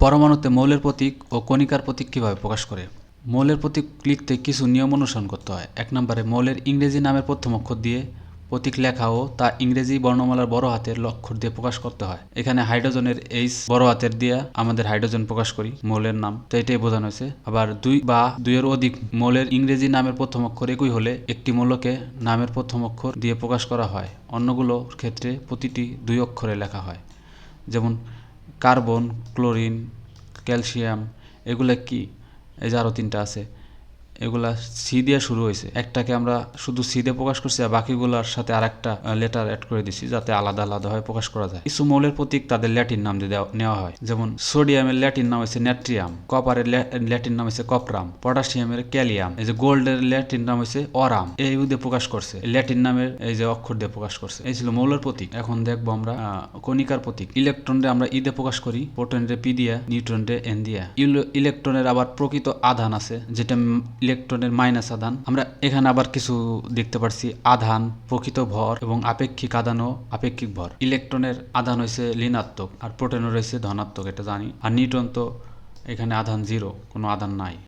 পরমাণুতে মৌলের প্রতীক ও কণিকার প্রতীক কীভাবে প্রকাশ করে? মৌলের প্রতীক লিখতে কিছু নিয়ম অনুসরণ করতে হয়। এক নম্বরে, মৌলের ইংরেজি নামের প্রথম অক্ষর দিয়ে প্রতীক লেখা ও তা ইংরেজি বর্ণমালার বড় হাতের অক্ষর দিয়ে প্রকাশ করতে হয়। এখানে হাইড্রোজেনের এইচ বড় হাতের দিয়ে আমাদের হাইড্রোজেন প্রকাশ করি, মৌলের নাম। তো এটাই বোঝানো হয়েছে। আবার দুই বা দুইয়ের অধিক মৌলের ইংরেজি নামের প্রথম অক্ষর একই হলে একটি মৌলকে নামের প্রথম অক্ষর দিয়ে প্রকাশ করা হয়। অন্যগুলোর ক্ষেত্রে প্রতিটি দুই অক্ষরে লেখা হয়। যেমন কার্বন ক্লোরিন ক্যালসিয়াম এগুলা কি? এই যে আরও তিনটা আছে। এগুলা সি দিয়ে শুরু হয়েছে। একটাকে আমরা শুধু সি দিয়ে প্রকাশ করছি আর বাকিগুলোর সাথে আর একটা লেটার অ্যাড করে দিছি যাতে আলাদা আলাদাভাবে প্রকাশ করা যায়। কিছু মৌলের প্রতীক তাদের ল্যাটিন নাম দিয়ে নেওয়া হয়। যেমন সোডিয়ামের ল্যাটিন নাম হচ্ছে ন্যাট্রিয়াম কপারের ল্যা- ল্যাটিন নাম হচ্ছে কপরাম, পটাশিয়ামের ক্যালিয়াম, এই যে গোল্ডের ল্যাটিন নাম হচ্ছে অরাম, এই দিয়ে প্রকাশ করছে। ল্যাটিন নামের এই যে অক্ষর দিয়ে প্রকাশ করছে। এই ছিল মৌলের প্রতীক। এখন দেখব আমরা কণিকার প্রতীক। ইলেকট্রনরে আমরা ই দিয়ে প্রকাশ করি প্রোটনরে পি দিয়া নিউট্রনরে এন দিয়া। ইলেকট্রনের আবার প্রকৃত আধান আছে, যেটা ইলেকট্রনের মাইনাস আধান। আমরা এখানে আবার কিছু দেখতে পারছি। আধান, প্রকৃত ভর এবং আপেক্ষিক আধান ও আপেক্ষিক ভর। ইলেকট্রনের আধান হয়েছে ঋণাত্মক আর প্রোটনের রয়েছে ধনাত্মক, এটা জানি। আর নিউট্রন তো এখানে আধান জিরো কোনো আধান নাই।